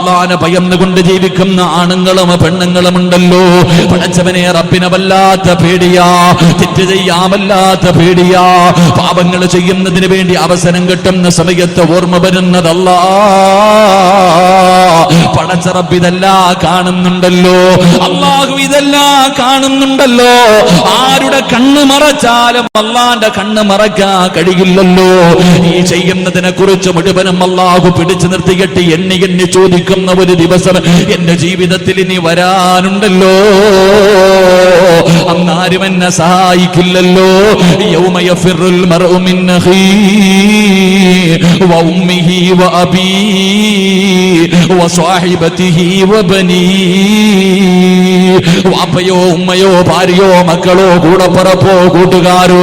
അള്ളാനെ ഭയന്നുകൊണ്ട് ജീവിക്കുന്ന ആണുങ്ങളും പെണ്ണുങ്ങളും ഉണ്ടല്ലോ. പടച്ചവനെ റബ്ബിനെ വല്ലാത്ത പേടിയാ. തെറ്റ് ചെയ്യാമല്ലാത്ത പേടിയാ. പാപങ്ങൾ ചെയ്യുന്നതിന് വേണ്ടി അവസരം കിട്ടുന്ന സമയത്ത് ഓർമ്മ വരുന്നതല്ലാ പടച്ചറബ് ഇതെല്ലാം കാണുന്നുണ്ടല്ലോ. അള്ളാഹു ഇതെല്ലാം കാണുന്നുണ്ടല്ലോ. ആരുടെ കണ്ണ് മറച്ചാലും അള്ളാന്റെ കണ്ണ് മറക്കാൻ കഴിയില്ലല്ലോ. ഈ ചെയ്യുന്നതിനെ കുറിച്ച് മുഴുവനും അള്ളാഹു പിടിച്ചു നിർത്തിയിട്ട് എണ്ണി എണ്ണി ചോദിക്കുന്ന ഒരു ദിവസം എന്റെ ജീവിതത്തിൽ ഇനി വരാനുണ്ടല്ലോ. അന്നാരും എന്നെ സഹായിക്കില്ലല്ലോ യൗമയഫിറുൽ വാപ്പയോ ഉമ്മയോ ഭാര്യയോ മക്കളോ കൂടപ്പുറപ്പോ കൂട്ടുകാരോ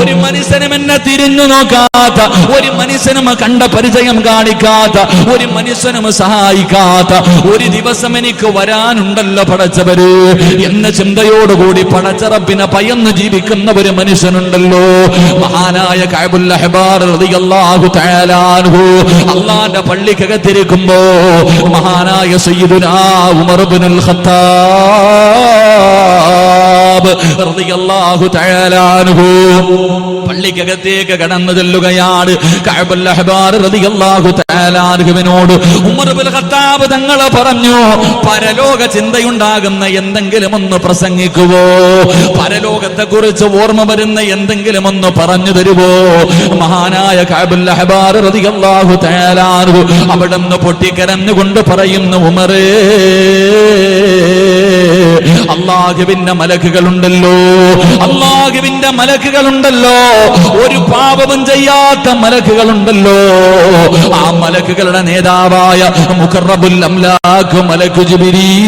ഒരു മനുഷ്യനും എന്നെ തിരിഞ്ഞു നോക്കാത്ത ഒരു മനുഷ്യനും കണ്ട പരിചയം കാണിക്കാത്ത ഒരു മനുഷ്യനും സഹായിക്കാത്ത ഒരു ദിവസം എനിക്ക് വരാനുണ്ടല്ലോ പടച്ചവര്. എന്ന ചിന്തയോടുകൂടി പടച്ചറപ്പിനെ പയന്ന് ജീവിക്കുന്ന ഒരു മനുഷ്യനുണ്ടല്ലോ. മഹാനായ അള്ളാന്റെ പള്ളിക്കകത്തിരിക്കുമ്പോ മഹാനായ സയ്യിദുനാ ഉമർബിനുൽ ഖത്താ ഖത്താബ് റളിയല്ലാഹു തആല അൻഹു. പള്ളിക്കകത്തേക്ക് കടന്നു ചെല്ലുകയാണ് കഅബുൽ അഹ്ബാർ റളിയല്ലാഹു തആല അൻഹുവിനോട്. ഉമർ ഇബ്നു ഖത്താബ് തങ്ങൾ പറഞ്ഞു പരലോക ചിന്തയുണ്ടാകുന്ന എന്തെങ്കിലും ഒന്ന് പ്രസംഗിക്കുവോ? പരലോകത്തെ കുറിച്ച് ഓർമ്മ വരുന്ന എന്തെങ്കിലും ഒന്ന് പറഞ്ഞു തരുവോ? മഹാനായ കഅബുൽ അഹ്ബാർ റളിയല്ലാഹു തആല അൻഹു അവിടെ നിന്ന് പൊട്ടിക്കരഞ്ഞുകൊണ്ട് പറയുന്നു ഉമറേ അള്ളാഹുവിന്റെ മലക്കുകളുണ്ടല്ലോ. അള്ളാഹുവിന്റെ മലക്കുകളുണ്ടല്ലോ. ഒരു പാപവും ചെയ്യാത്ത മലക്കുകളുണ്ടല്ലോ. ആ മലക്കുകളുടെ നേതാവായ മുഖറബുൽ അംലാഖ് മലക്കു ജിബിരീൽ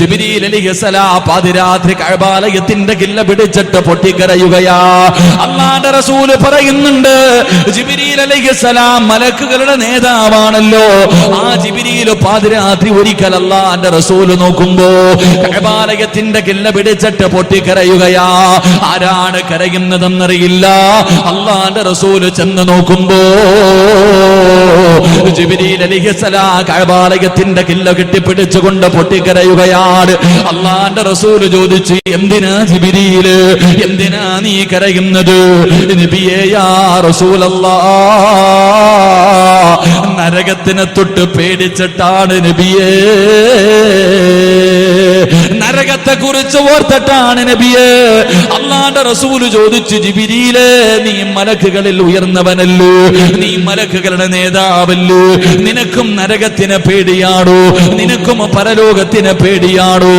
ജിബിരീൽ അലിഹിസലാം പാതിരാത്രി കഴബാലയത്തിന്റെ കില്ല പിടിച്ചിട്ട് പൊട്ടിക്കരയുകയാ. അള്ളാന്റെ റസൂൽ പറയുന്നുണ്ട് ജിബിരീൽ അലിഹിസലാം മലക്കുകളുടെ നേതാവാണല്ലോ. ആ ജിബിരിയിൽ പാതിരാത്രി ഒരിക്കൽ അള്ളാന്റെ റസൂൽ നോക്കുമ്പോ കഴബാലയത്തിന്റെ കില്ല പിടിച്ചിട്ട് പൊട്ടിക്കരയുകയാ. ആരാണ് കരയുന്നതെന്നറിയില്ല. അള്ളാന്റെ റസൂൽ ചെന്ന് നോക്കുമ്പോ ജിബിരിയിൽ കഴബാലയത്തിന്റെ കില്ല കെട്ടിപ്പിടിച്ചുകൊണ്ട് പൊട്ടിക്കരയുകയാണ്. അള്ളാന്റെ റസൂൽ ചോദിച്ചു എന്തിനാ ജിബിരിയിൽ എന്തിനാ നീ കരയുന്നത്? നരകത്തിനെ തൊട്ട് പേടിച്ചിട്ടാണ് നബിയേ. നരകത്തെ കുറിച്ച് ഓർത്തിട്ടാണ് നബിയേ. അള്ളാന്റെ റസൂൽ ചോദിച്ചു ജിബിരിയിലെ നീ മലക്കുകളിൽ ഉയർന്നവനല്ലോ? നീ മലക്കുകളുടെ നേതാവല്ലോ? നിനക്കും നരകത്തിന് പേടിയാടോ നിനക്കും പരലോകത്തിന് പേടിയാടോ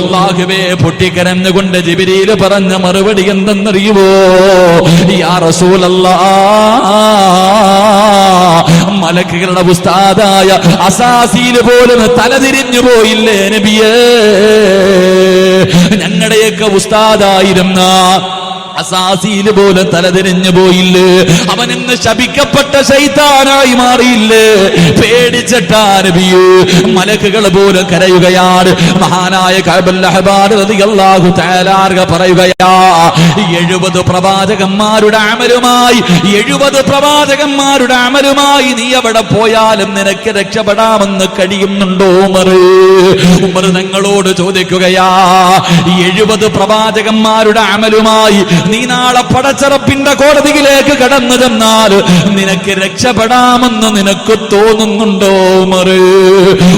അള്ളാഹുവേ പൊട്ടിക്കരഞ്ഞുകൊണ്ട് ജിബിരിയിൽ പറഞ്ഞ മറുപടി എന്തെന്നറിയുവോ? യാ റസൂലല്ലാ. മലക്കുകളുടെ ഉസ്താദായ അസാസിയിൽ പോലും തലതിരിഞ്ഞു പോയില്ലേ നബിയേ? ഞങ്ങളുടെയൊക്കെ ഉസ്താദായിരുന്ന അസാസിയിൽ പോലെ തലതിരിഞ്ഞു പോയില്ലേ? അവൻ ഇന്ന് ശപിക്കപ്പെട്ട ശൈത്താനായി മാറിയില്ലേ? പേടിച്ചിട്ടാ നബിയേ മലക്കുകൾ പോലെ കരയുകയാണ്. മഹാനായ എഴുപത് പ്രവാചകന്മാരുടെ അമലുമായി എഴുപത് പ്രവാചകന്മാരുടെ അമലുമായി നീ അവിടെ പോയാലും നിനക്ക് രക്ഷപ്പെടാമെന്ന് കഴിയുന്നുണ്ടോ ഉമർ തങ്ങളോട് ചോദിക്കുകയാ എഴുപത് പ്രവാചകന്മാരുടെ അമലുമായി നീ നാളെ പടച്ചറപ്പിന്റെ കോടതിയിലേക്ക് കടന്നു ചെന്നാൽ നിനക്ക് രക്ഷപ്പെടാമെന്ന് നിനക്ക് തോന്നുന്നുണ്ടോ ഉമറ്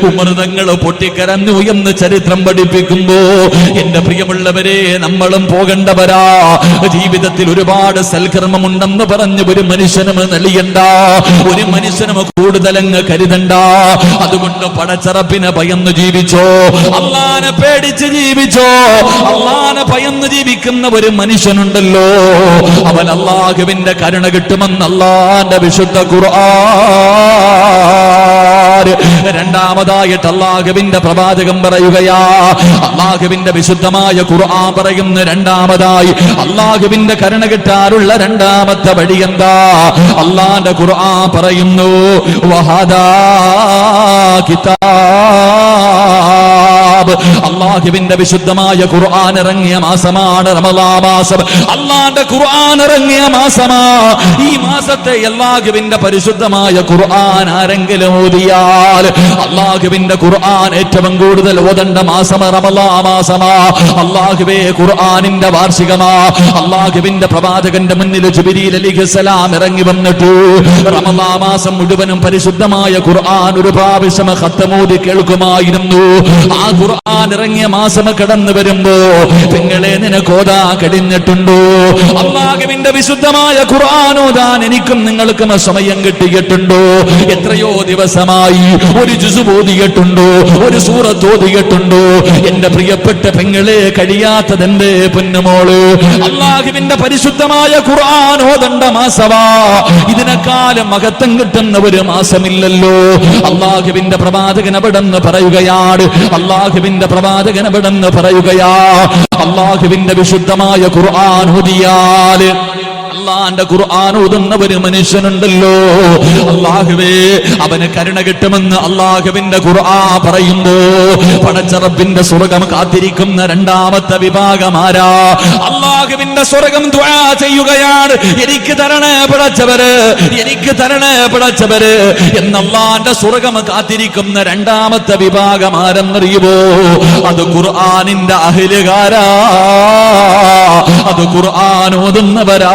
ഉമർ തങ്ങൾ പൊട്ടിക്കരഞ്ഞു എന്ന് ചരിത്രം പഠിപ്പിക്കുമ്പോ എന്റെ പ്രിയമുള്ളവരെ നമ്മളും പോകേണ്ടവരാ. ജീവിതത്തിൽ ഒരുപാട് സൽക്കർമ്മമുണ്ടെന്ന് പറഞ്ഞ് ഒരു മനുഷ്യനും നെളിയണ്ട. ഒരു മനുഷ്യനും കൂടുതലങ്ങ് കരുതണ്ട. അതുകൊണ്ട് പടച്ചറപ്പിനെ ഭയന്ന് ജീവിച്ചോ. അള്ളാനെ പേടിച്ച് ജീവിച്ചോ. അള്ളാനെ ഭയന്ന് ജീവിക്കുന്ന ഒരു മനുഷ്യനുണ്ടല്ലോ അവൻ അള്ളാഹുവിന്റെ കരുണ കിട്ടുമെന്ന് അള്ളാന്റെ വിശുദ്ധ ഖുർആൻ. രണ്ടാമതായിട്ട് അള്ളാഹുവിന്റെ പ്രവാചകം പറയുകയാ അള്ളാഹുവിന്റെ വിശുദ്ധമായ ഖുർആൻ പറയുന്ന രണ്ടാമതായി അള്ളാഹുവിന്റെ കരുണ കിട്ടാറുള്ള രണ്ടാമത്തെ വഴി എന്താ? അള്ളാന്റെ ഖുർആൻ പറയുന്നു വഹദാ കിതാ കിതാബ്. അള്ളാഹുവിന്റെ വിശുദ്ധമായ ഖുർആൻ ഇറങ്ങിയ മാസമാണ് റമദാ മാസം. അള്ളാന്റെ ഖുർആൻ ഇറങ്ങിയ മാസമാ. ഈ മാസത്തെ അള്ളാഹുവിന്റെ പരിശുദ്ധമായ ഖുർആൻ ആരെങ്കിലും ഓതിയാൽ അള്ളാഹുവിന്റെ ഖുർആൻ ഏറ്റവും കൂടുതൽ ഓതണ്ട മാസം റമദാ മാസമാ. അള്ളാഹുവേ ഖുർആനിന്റെ വാർഷികമാ. അള്ളാഹുവിന്റെ പ്രവാചകന്റെ മുന്നിൽ ജിബ്രീൽ അലിഖലാം ഇറങ്ങി വന്നിട്ടു. റമദാ മാസം മുഴുവനും പരിശുദ്ധമായ ഖുർആൻ ഒരു പ്രാവശ്യം ഖത്തമോദി കേൾക്കുമായിരുന്നു. ആ ഖുർആൻ ഇറങ്ങിയ മാസം കടന്നു വരുമ്പോ നിങ്ങളെ നിനക്ക് ഓതാ കഴിഞ്ഞിട്ടുണ്ടോ? അള്ളാഹുവിന്റെ വിശുദ്ധമായ ഖുർആൻ ഓതാൻ എനിക്കും നിങ്ങൾക്കും സമയം കിട്ടിയിട്ടുണ്ടോ? എത്രയോ ദിവസമായി ഒരു ജുസു ഓതിയിട്ടുണ്ടോ? ഒരു സൂറത്ത് ഓതിയിട്ടുണ്ടോ? എന്റെ പ്രിയപ്പെട്ട പെങ്ങളെ കഴിയാത്തതെന്റെ പൊന്നുമോൾ? അള്ളാഹുവിന്റെ പരിശുദ്ധമായ ഖുർആൻ ഓതണ്ട മാസവാ. ഇതിനെക്കാലം മഹത്വം കിട്ടുന്ന ഒരു മാസമില്ലല്ലോ. അള്ളാഹുവിന്റെ പ്രവാചകൻ അവിടെന്ന് പറയുകയാണ് അള്ളാഹുവിന്റെ പ്രവാചകൻ എവിടെന്ന് പറയുകയാ? അള്ളാഹുവിന്റെ വിശുദ്ധമായ ഖുർആൻ ഓതിയാൽ അള്ളാന്റെ ഖുർആൻ ഓതുന്ന ഒരു മനുഷ്യനുണ്ടല്ലോ. അള്ളാഹുവേ അവന് കരുണ കിട്ടുമെന്ന് അള്ളാഹുവിന്റെ ഖുർആ പറയുമ്പോ പടച്ചറപ്പിന്റെ സ്വർഗം കാത്തിരിക്കുന്ന രണ്ടാമത്തെ വിഭാഗമാരാ അള്ളാഹുവിന്റെ സ്വർഗം ചെയ്യുകയാണ്. എനിക്ക് തരണേ പിടച്ചവര് എനിക്ക് തരണേ പിടച്ചവര് എന്നല്ലാന്റെ സ്വർഗം കാത്തിരിക്കുന്ന രണ്ടാമത്തെ വിഭാഗം ആരെന്നറിയുമോ അത് ഖുർആാനിന്റെ അഹിലുകാരാ. അത് ഖുർആൻ ഓതുന്നവരാ.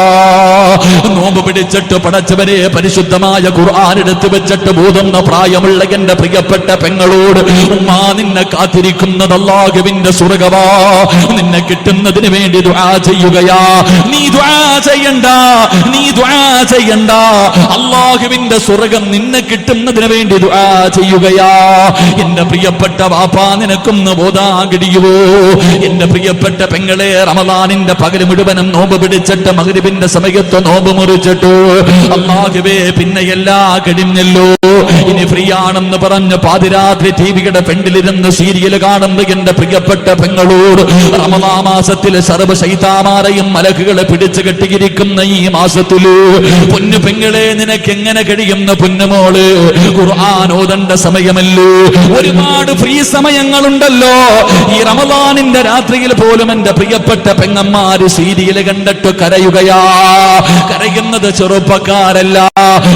നോമ്പ് പിടിച്ചിട്ട് പടച്ചവരെ പരിശുദ്ധമായ ഖുർആൻ വെച്ചിട്ട് ബോധുന്ന പ്രായമുള്ള എന്റെ പ്രിയപ്പെട്ട പെങ്ങളോട് ഉമ്മാ നിന്നെ കാത്തിരിക്കുന്നത് അല്ലാഹുവിന്റെ സ്വർഗവാ നിന്നെ കിട്ടുന്നതിന് വേണ്ടി ദുആ ചെയ്യുകയാ. നീ ദുആ ചെയ്യണ്ട. നീ ദുആ ചെയ്യണ്ട. അല്ലാഹുവിന്റെ സ്വർഗം നിന്നെ കിട്ടുന്നതിന് വേണ്ടി ദുആ ചെയ്യുകയാ. എന്റെ പ്രിയപ്പെട്ട വാപ്പാ നിനക്കൊന്ന് ബോധാൻ എന്റെ പ്രിയപ്പെട്ട പെങ്ങളെ റമലാനിന്റെ പകൽ മുഴുവനും നോമ്പ് പിടിച്ചിട്ട് മഗ്രിബിന്റെ സമയത്ത് നോമ്പ് മുറിച്ചിട്ടു. അള്ളാഹുവേ പിന്നെ എല്ലാ കഴിഞ്ഞല്ലോ ഇനി ഫ്രീ ആണെന്ന് പറഞ്ഞ് പാതിരാത്രി ടിവിയുടെ ഫ്രണ്ടിലിരുന്ന് സീരിയൽ കാണുന്ന എന്റെ പ്രിയപ്പെട്ട പെങ്ങളോട്. റമദാ മാസത്തിൽ സർവ ശൈതാമാരെയും മലക്കുകളെ പിടിച്ചു കെട്ടിയിരിക്കുന്ന ഈ മാസത്തിൽ. പൊന്നു പെങ്ങളെ നിനക്ക് എങ്ങനെ കഴിയുന്ന പൊന്നുമോൾ ഖുർആൻ ഓതണ്ട സമയമല്ലോ? ഒരുപാട് ഫ്രീ സമയങ്ങളുണ്ടല്ലോ. ഈ റമദാനിന്റെ രാത്രിയിൽ പോലും എന്റെ പ്രിയപ്പെട്ട പെങ്ങന്മാര് സീരിയൽ കണ്ടിട്ട് കരയുകയാ. കരയുന്നത് ചെറുപ്പക്കാരല്ല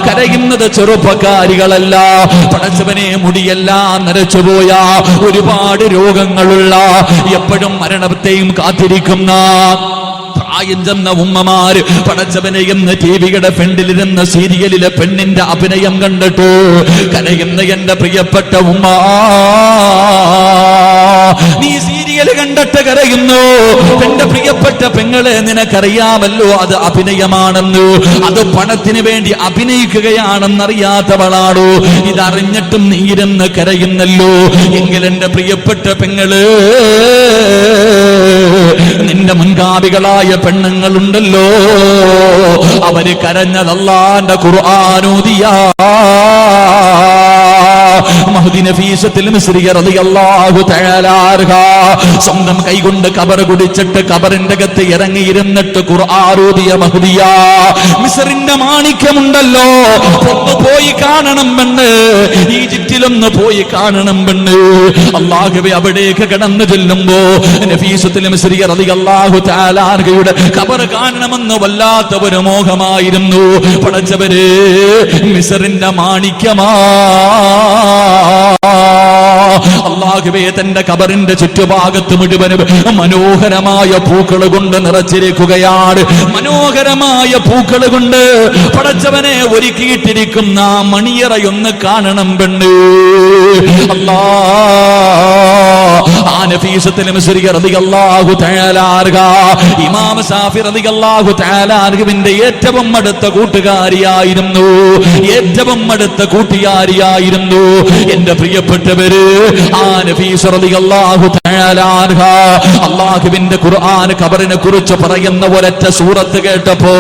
കരയുന്നത് ചെറുപ്പക്കാരികളല്ല. പടച്ചവനെ മുടിയെല്ലാം നരച്ചുപോയ ഒരുപാട് രോഗങ്ങളുള്ള എപ്പോഴും മരണത്തെയും കാത്തിരിക്കുന്ന ഉമ്മമാര് പടച്ചവനെ എന്ന് ടിവിയുടെ ഫ്രണ്ടിലിരുന്ന സീരിയലിലെ പെണ്ണിന്റെ അഭിനയം കണ്ടിട്ടു. കരയുന്ന എന്റെ പ്രിയപ്പെട്ട ഉമ്മ. നീ സീരിയൽ കണ്ടിട്ട് കരയുന്നു. എന്റെ പ്രിയപ്പെട്ട പെങ്ങളെ നിനക്കറിയാമല്ലോ അത് അഭിനയമാണെന്ന്. അത് പണത്തിന് വേണ്ടി അഭിനയിക്കുകയാണെന്നറിയാത്തവളാണോ? ഇതറിഞ്ഞിട്ടും നീരെന്ന് കരയുന്നല്ലോ. എങ്കിൽ എന്റെ പ്രിയപ്പെട്ട പെങ്ങൾ നിന്റെ മുൻകാവികളായ പെണ്ണുങ്ങളുണ്ടല്ലോ. അവർ കരഞ്ഞതല്ലാന്റെ ഖുർആാനൂതിയാ സ്വന്തം കൈകൊണ്ട് കബർ കുടിച്ചിട്ട് കബറിന്റെ അകത്ത് ഇറങ്ങിയിരുന്നിട്ട് ഖുർആാനൂതിയ മഹദിയ മിസറിന്റെ മാണിക്യമുണ്ടല്ലോ. ഒന്ന് പോയി കാണണം പെണ്ണ്. ഈജിപ്തിലൊന്ന് പോയി കാണണം പെണ്ണ്. അള്ളാഹുവെ അവിടേക്ക് കടന്നു ചെല്ലുമ്പോ നഫീസത്തിൽ മിസ്രിയ അൻഹയുടെ കബർ കാണണമെന്ന് വല്ലാത്ത ഒരു മോഹമായിരുന്നു. പടച്ചവര് മിസറിന്റെ മാണിക്യമാ. അള്ളാഹുവേ തന്റെ കബറിന്റെ ചുറ്റുഭാഗത്ത് മുഴുവനും മനോഹരമായ പൂക്കൾ കൊണ്ട് നിറച്ചിരിക്കുകയാണ്. മനോഹരമായ പൂക്കൾ കൊണ്ട് പടച്ചവനെ ഒരുക്കിയിട്ടിരിക്കുന്ന മണിയറയൊന്ന് കാണണം പെണ്ണ്. അല്ലാ ഇമാം ഷാഫി റളിയല്ലാഹു തആല അൻഹുവിന്റെ ഏറ്റവും അടുത്ത കൂട്ടുകാരിയായിരുന്നു. ഏറ്റവും അടുത്ത കൂട്ടുകാരിയായിരുന്നു. എന്റെ പ്രിയപ്പെട്ടവര് ആ നഫീസ് റളിയല്ലാഹു തആല അൻഹ. അല്ലാഹുവിന്റെ ഖുർആൻ ഖബറിനെ കുറിച്ച് പറയുന്ന ഒരൊറ്റ സൂറത്ത് കേട്ടപ്പോ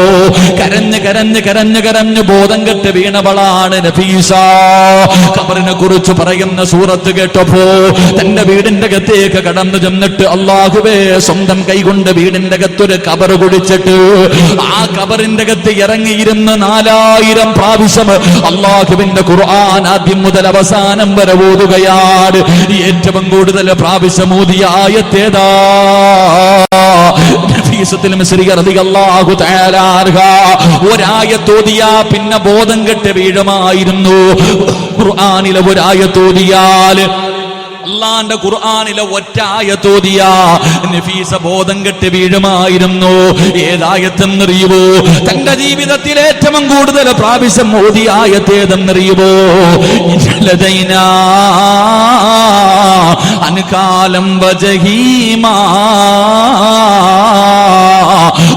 കരഞ്ഞ് കരഞ്ഞ് കരഞ്ഞ് കരഞ്ഞ് ബോധം കെട്ട് വീണവളാണ് നഫീസ. ഖബറിനെ കുറിച്ച് പറയുന്ന സൂറത്ത് കേട്ടപ്പോ തന്റെ വീടിന്റെ അകത്തേക്ക് വീട്ടിലേക്ക് കടന്നു ചെന്നിട്ട് അള്ളാഹുവേ സ്വന്തം കൈകൊണ്ട് വീടിന്റെ അകത്തൊരു കബർ കുടിച്ചിട്ട് ആ കബറിന്റെ അകത്ത് ഇറങ്ങിയിരുന്ന നാലായിരം പ്രാവശ്യം അള്ളാഹുവിന്റെ ഖുർആൻ ആദ്യം മുതൽ അവസാനം വരെ ഓതുകയാണ്. ഏറ്റവും കൂടുതൽ പ്രാവശ്യം ഊതിയ ആയത്തേതാ ഒരായത്തോതിയ പിന്നെ ബോധം കെട്ട് വീഴുമായിരുന്നു. ഖുർആനിലെ ഒരായത്തോതിയാൽ അള്ളാന്റെ ഖുർആനിലെ ഒറ്റ ആയത്തോതിയ നഫീസ ബോധം കെട്ട് വീഴുമായിരുന്നു ഏതായത്തെന്നറിയുവോ തന്റെ ജീവിതത്തിൽ ഏറ്റവും കൂടുതൽ പ്രാവശ്യം ഓതിയ ആയത്തേതെന്നറിയുവോ ലദൈന അൻകാലം വജഹീമാ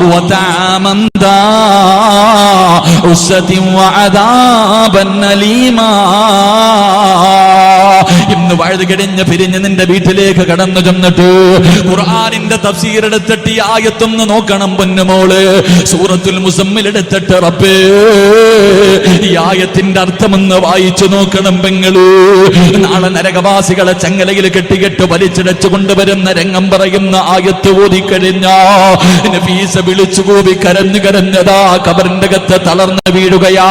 وطعاما ذا عسة وعذابا أليما ഇന്ന് വഴുതുകിടിഞ്ഞ് പിരിഞ്ഞ് നിന്റെ വീട്ടിലേക്ക് കടന്നു ചെന്നിട്ട്. ഖുർആാനിന്റെ തഫ്സീർ എടുത്തിട്ട് ഈ ആയത്തൊന്ന് നോക്കണം പൊന്നുമോൾ സൂറത്തുൽ മുസമ്മിൽ എടുത്തിട്ട് റബ്ബേ ഈ ആയത്തിന്റെ അർത്ഥമെന്ന് വായിച്ചു നോക്കണം ബംഗളൂ നാളെ നരകവാസികളെ ചങ്ങലയിൽ കെട്ടികെട്ട് വലിച്ചിടച്ചു കൊണ്ടുവരുന്ന രംഗം പറയുന്ന ആയത്ത് ഓതിക്കഴിഞ്ഞ നഫീസ വിളിച്ചു കൂവി കരഞ്ഞു കരഞ്ഞതാ കബറിന്റെ കത്ത് തളർന്ന് വീഴുകയാ.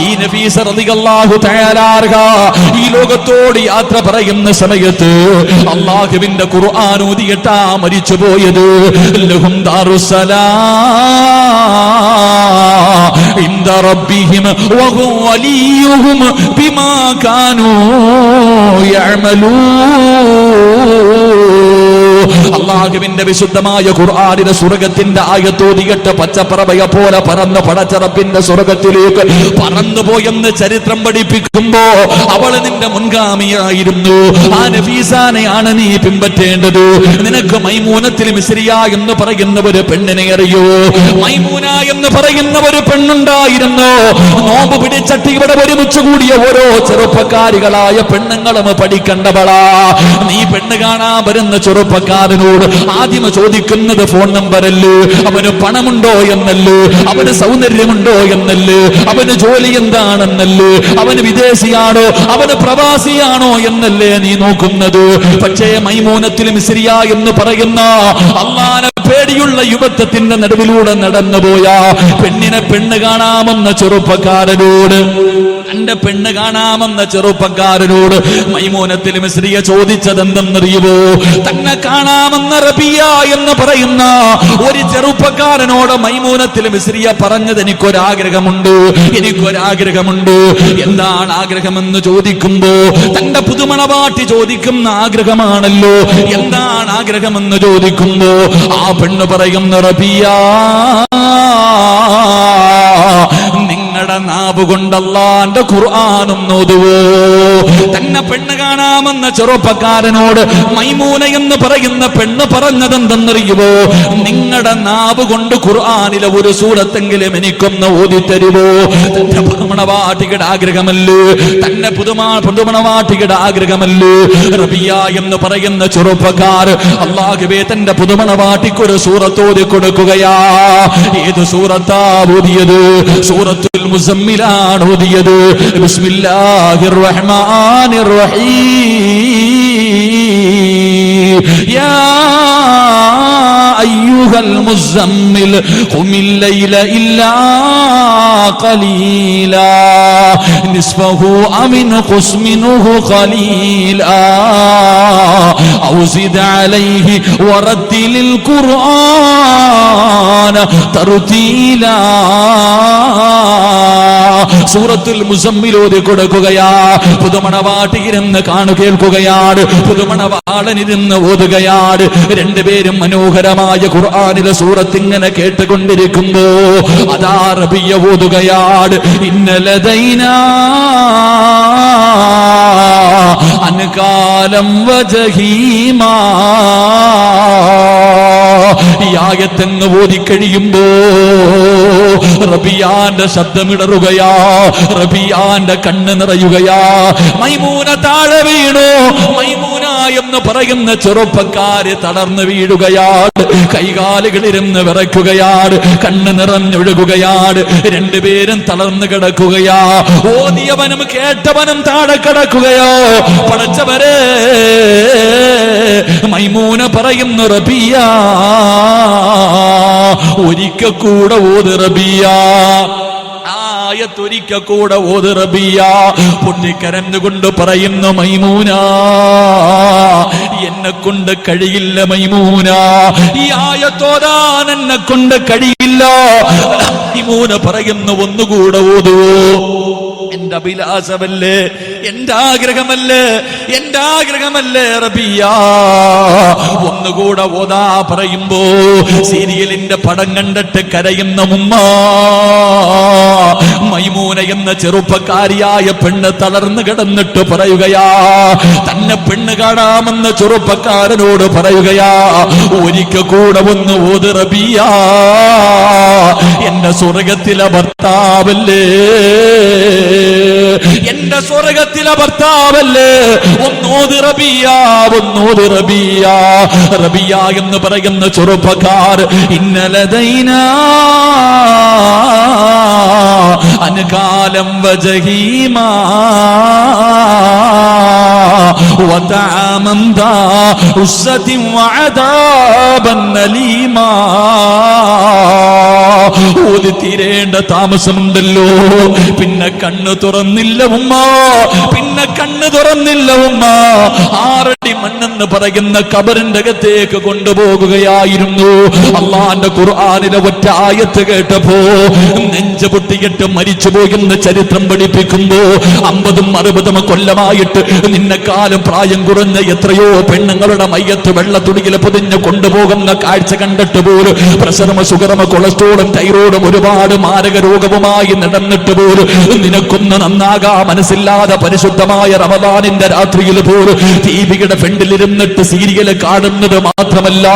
ഈ നഫീസ റളിയല്ലാഹു തആല ഈ ലോകത്തോട് യാത്ര പറയുന്ന സമയത്ത് അള്ളാഹുവിന്റെ ഖുർആൻ ഊതിയിട്ടാ മരിച്ചു പോയത് ലഹും ദാറുസലാ عند ربهم وهو وليهم بما كانوا يعملون അള്ളാഹുവിന്റെ വിശുദ്ധമായ ഖുർആാനിന്റെ സ്വർഗത്തിന്റെ ആയത്തോതിയിട്ട് പച്ചപ്പറവയ പോലെ പറന്ന് പടച്ചറപ്പിന്റെ സ്വർഗത്തിലേക്ക് പറന്നു പോയെന്ന് ചരിത്രം പഠിപ്പിക്കുമ്പോ അവൾ നിന്റെ മുൻഗാമിയായിരുന്നു. ആ നഫീസാനെയാണ് നീ പിൻപറ്റേണ്ടത്. നിനക്ക് മൈമൂനത്തിൽ മിശ്രിയ എന്ന് പറയുന്ന ഒരു പെണ്ണിനെ അറിയോ? മൈമൂന എന്ന് പറയുന്ന ഒരു പെണ്ണുണ്ടായിരുന്നു. നോമ്പ് പിടിച്ചട്ടി ഇവിടെ ഒരുമിച്ച് കൂടിയ ഓരോ ചെറുപ്പക്കാരികളായ പെണ്ണുങ്ങളും പഠിക്കണ്ടവളാ. നീ പെണ്ണ് കാണാൻ വരുന്ന ചെറുപ്പക്കാരനോട് ആദ്യം ചോദിക്കുന്നത് ഫോൺ നമ്പറല്ലേ അവന് പണമുണ്ടോ എന്നല്ലേ? അവന് സൗന്ദര്യമുണ്ടോ എന്നല്ലേ? അവന് ജോലി എന്താണെന്നല്ലേ? അവന് വിദേശിയാണോ? അവന് പ്രവാസിയാണോ എന്നല്ലേ നീ നോക്കുന്നത്? പക്ഷേ മൈമൂനത്തിൽ മിസ്രിയ എന്ന് പറയുന്ന അള്ളാനെ പേടിയുള്ള യുവത്വത്തിന്റെ നടുവിലൂടെ നടന്നുപോയ പെണ്ണിനെ പെണ്ണ് കാണാമെന്ന ചെറുപ്പക്കാരനോട് തന്റെ പെണ്ണ് കാണാമെന്ന ചെറുപ്പക്കാരനോട് മൈമൂനത്തിൽ മിശ്രിയ ചോദിച്ചത് എന്തെന്നറിയുവോ തന്നെ കാണാമെന്ന റബിയ എന്ന് പറയുന്ന ഒരു ചെറുപ്പക്കാരനോട് മൈമൂനത്തിൽ മിശ്രിയ പറഞ്ഞത് എനിക്കൊരാഗ്രഹമുണ്ട്. എനിക്കൊരാഗ്രഹമുണ്ട്. എന്താണ് ആഗ്രഹമെന്ന് ചോദിക്കുമ്പോ തന്റെ പുതുമണപാട്ടി ചോദിക്കുന്ന ആഗ്രഹമാണല്ലോ. എന്താണ് ആഗ്രഹമെന്ന് ചോദിക്കുമ്പോ ആ പെണ്ണ് പറയും റബിയ നിങ്ങളുടെ നാവ് കൊണ്ടല്ലാന്റെ ഖുർആാനും നോതുവോ തന്നെ പെണ്ണ് കാണാമെന്ന ചെറുപ്പക്കാരനോട് മൈമൂന എന്ന് പറയുന്ന പെണ്ണ് പറഞ്ഞതെന്തെന്നറിയുവോ? നിങ്ങളുടെ നാവ് കൊണ്ട് ഖുർആാനിലെ ഒരു സൂറത്തെങ്കിലും എനിക്കൊന്ന് ഓതിത്തരുവോ? തന്റെ പുതുമണവാട്ടികയുടെ ആഗ്രഹമല്ലേ? തന്നെ പുതുമാ പുതുമണവാട്ടികയുടെ ആഗ്രഹമല്ലേ? റബിയ എന്ന് പറയുന്ന ചെറുപ്പക്കാർ അള്ളാഹുബേ തന്റെ പുതുമണവാട്ടിക്കൊരു സൂറത്തോതി കൊടുക്കുകയാ ഏത് സൂറത്താ ഓതിയത്? സൂറത്തുൽ മുസമ്മിലാണ് ഓതിയത് ബിസ്മില്ലാഹിർ റഹ്മാനിർ റഹീം യാ أيها المزمل قم الليل إلا قليلا نصفه أو انقص منه قليلا أو زد عليه ورتل القرآن ترتيلا സൂറത്തുൽ മുസമ്മിൽ ഓതി കൊടുക്കുകയാ പുതുമണവാട്ടിയിരുന്ന് കാണു കേൾക്കുകയാണ് പുതുമണവാളനിരുന്ന് ഓതുകയാണ് രണ്ടുപേരും മനോഹരമായ ഖുർആാനിലെ സൂറത്ത് ഇങ്ങനെ കേട്ടുകൊണ്ടിരിക്കുമ്പോ അതാ റബിയ ഓതുകയാണ് ഇന്നലതൈന അൻകാലം വജഹീമാ. യാഗത്തെന്ന് ഓതിക്കഴിയുമ്പോ റബിയാന്റെ ശബ്ദമിടറുകയാ റബിയാന്റെ കണ്ണ് നിറയുകയാ. മൈമൂന താഴെ വീണു മൈമൂന എന്ന് പറയുന്ന ചെറുപ്പക്കാര് തളർന്നു വീഴുകയാണ്. കൈകാലുകളിരുന്ന് വിറയ്ക്കുകയാണ്. കണ്ണ് നിറഞ്ഞൊഴുകുകയാണ്. രണ്ടുപേരും തളർന്നു കിടക്കുകയാ. ഓതിയവനും കേട്ടവനും താഴെ കിടക്കുകയോ. പടച്ചവരെ മൈമൂന പറയുന്നു റബിയ. ഒരിക്കൽ കൂടെ ഓത് റബിയ. ആയത്തൊരിക്ക കൂടെ ഓതിറബിയ റബിയ പൊട്ടിക്കരഞ്ഞുകൊണ്ട് പറയുന്നു മൈമൂന എന്നെ കൊണ്ട് കഴിയില്ല മൈമൂന. ഈ ആയത്തോതാൻ എന്നെ കൊണ്ട് കഴിയില്ല. മൈമൂന പറയുന്ന ഒന്നുകൂടെ ഓതുവോ എന്റെ അഭിലാഷമല്ലേ എന്റെ ആഗ്രഹമല്ലേ എന്റെ ആഗ്രഹമല്ലേ റബിയ. ഒന്നുകൂടെ ഓതാ പറയുമ്പോ സീരിയലിന്റെ പടം കണ്ടിട്ട് കരയുന്ന ഉമ്മ മൈമൂന എന്ന ചെറുപ്പക്കാരിയായ പെണ്ണ് തളർന്നു കിടന്നിട്ട് പറയുകയാ. തന്നെ പെണ്ണ് കാണാമെന്ന ചെറുപ്പക്കാരനോട് പറയുകയാ. ഒരിക്കൽ കൂടെ ഒന്ന് ഓത് റബിയ. എന്റെ സ്വർഗത്തിലെ ഭർത്താവല്ലേ? എന്റെ സ്വർഗത്തിലെ ഭർത്താവല്ലേ? ഒന്നോത് റബിയ ഒന്നോത് റബിയ റബിയ എന്ന് പറയുന്ന ചെറുപ്പക്കാർ ഇന്നലെ ദൈന അനുകാലം വജഹീമാ. وطعاما ذا عزة وعذابا أليما ഓതി തീരേണ്ട താമസമുണ്ടല്ലോ പിന്നെ കണ്ണ് തുറന്നില്ല ഉമ്മ പിന്നെ കണ്ണ് തുറന്നില്ല ഉമ്മ ആറടി മണ്ണെന്ന് പറയുന്ന കബറിന്റെ അകത്തേക്ക് കൊണ്ടുപോകുകയായിരുന്നു അള്ളാന്റെ ഖുർആാനിലെ ഒറ്റ ആയത്ത് കേട്ടപ്പോ നെഞ്ചു പൊട്ടിയിട്ട് മരിച്ചു പോകുന്ന ചരിത്രം പഠിപ്പിക്കുമ്പോ അമ്പതും അറുപതും കൊല്ലമായിട്ട് നിന്നെക്കാലം പ്രായം കുറഞ്ഞ എത്രയോ പെണ്ണുങ്ങളുടെ മയ്യത്ത് വെള്ള തുണിയിൽ പൊതിഞ്ഞ് കൊണ്ടുപോകുന്ന കാഴ്ച കണ്ടിട്ട് പോലും പ്രഷറും ഷുഗറും കൊളസ്ട്രോളും തൈറോയിഡും ഒരുപാട് മാരക രോഗവുമായി നടന്നിട്ട് പോലും നിനക്കൊന്ന് നന്നാകാ മനസ്സില്ലാതെ പരിശുദ്ധമായ റമദാനിന്റെ രാത്രിയിൽ പോലും ദീപികയുടെ ഫ്രണ്ടിലിരുന്നിട്ട് സീരിയൽ കാണുന്നത് മാത്രമല്ല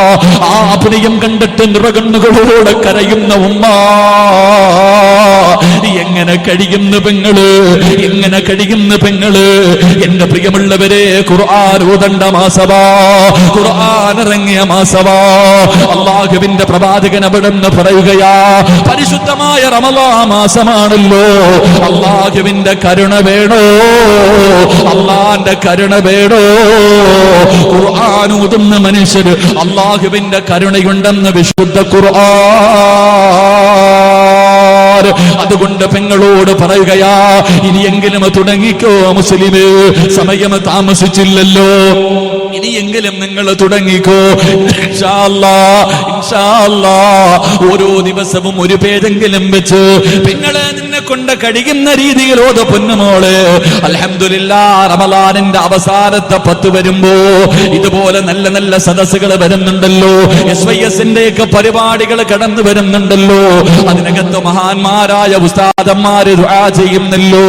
ആ അഭിനയം കണ്ടിട്ട് നിറകണ്ണുകളോട് കരയുന്ന ഉമ്മ എങ്ങനെ കഴിയുന്നു പെങ്ങൾ? എങ്ങനെ കഴിയുന്നു പെങ്ങൾ? എന്റെ പ്രിയമുള്ളവരെ ഖുർആൻ ഇറങ്ങിയ അള്ളാഹുവിന്റെ പ്രവാചകൻ അവിടെ നിന്ന് പറയുകയാ പരിശുദ്ധമായ റമലാ മാസമാണല്ലോ. അള്ളാഹുവിന്റെ കരുണ വേണോ? അള്ളാന്റെ കരുണ വേണോ? ഖുർആാനൂതുന്ന മനുഷ്യർ അള്ളാഹുവിന്റെ കരുണയുണ്ടെന്ന് വിശുദ്ധ ഖുർആൻ. അതുകൊണ്ട് പെങ്ങളോട് പറയുകയാ ഇനിയെങ്കിലും തുടങ്ങിക്കോ മുസ്ലിമേ. സമയം താമസിച്ചില്ലല്ലോ. ഇനിയെങ്കിലും നിങ്ങൾ തുടങ്ങിക്കോ. ഓരോ ദിവസവും ഒരു പേരെങ്കിലും വെച്ച് പെങ്ങളെ നിന്നെ കൊണ്ട് കഴിയുന്ന രീതിയിൽ ഓത പൊന്നുമോൾ അലഹമില്ല റമലാനിന്റെ അവസാനത്തെ പത്ത് വരുമ്പോ ഇതുപോലെ നല്ല നല്ല സദസ്സുകൾ വരുന്നുണ്ടല്ലോ. എസ് വൈ എസിന്റെ ഒക്കെ പരിപാടികൾ കടന്നു വരുന്നുണ്ടല്ലോ. അതിനകത്ത് മഹാന്മാരായ ഉസ്താദന്മാര് ചെയ്യുന്നല്ലോ.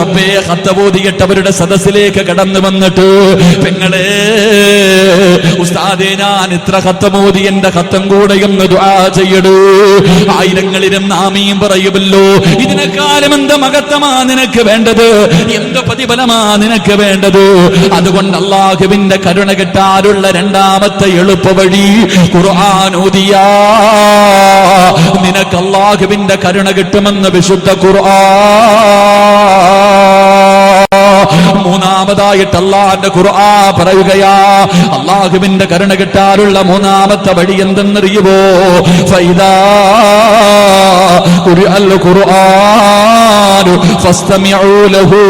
റബ്ബേ ഹത്തബോധിയിട്ടവരുടെ സദസ്സിലേക്ക് കടന്നു വന്നിട്ട് പെങ്ങളെ ഉസ്താദേ ഞാൻ ഇത്ര ഹത്തമോദി എന്റെ ഹത്തം കൂടെ എന്ന് ചെയ്യടൂ. ആയിരങ്ങളിലും നാമിയും പറയുമല്ലോ. ഇതിനെക്കാലം എന്ത് മഹത്തമാ നിനക്ക് വേണ്ടത്? എന്ത് പ്രതിഫലമാ നിനക്ക് വേണ്ടത്? അതുകൊണ്ട് അള്ളാഹുവിന്റെ കരുണ കിട്ടാനുള്ള രണ്ടാമത്തെ എളുപ്പ വഴി ഖുർആാനൂതിയാ നിനക്ക് അള്ളാഹുവിന്റെ കരുണ കിട്ടുമെന്ന് വിശുദ്ധ ഖുർആൻ. മൂന്നാമതായിട്ട് അള്ളാന്റെ ഖുർആ പറയുകയാ അള്ളാഹുവിന്റെ കരുണ കിട്ടാനുള്ള മൂന്നാമത്തെ വഴി എന്തെന്നറിയുമോ ഫൈദാ ഖുർആൻ ഫസ്തമിഉ ലഹു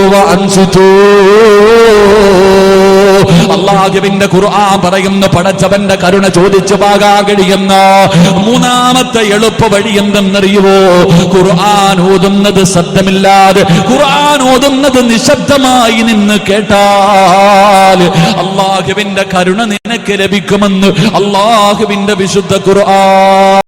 അള്ളാഹുവിന്റെ ഖുർആൻ പറയുന്ന പടച്ചവന്റെ കരുണ ചോദിച്ചു പാകാൻ കഴിയുന്ന മൂന്നാമത്തെ എളുപ്പ വഴി എന്തെന്നറിയുവോ? ഖുർആൻ ഓതുന്നത് ശബ്ദമില്ലാതെ ഖുർആൻ ഓതുന്നത് നിശബ്ദമായി നിന്ന് കേട്ടാൽ അള്ളാഹുവിന്റെ കരുണ നിനക്ക് ലഭിക്കുമെന്ന് അള്ളാഹുവിന്റെ വിശുദ്ധ ഖുർആൻ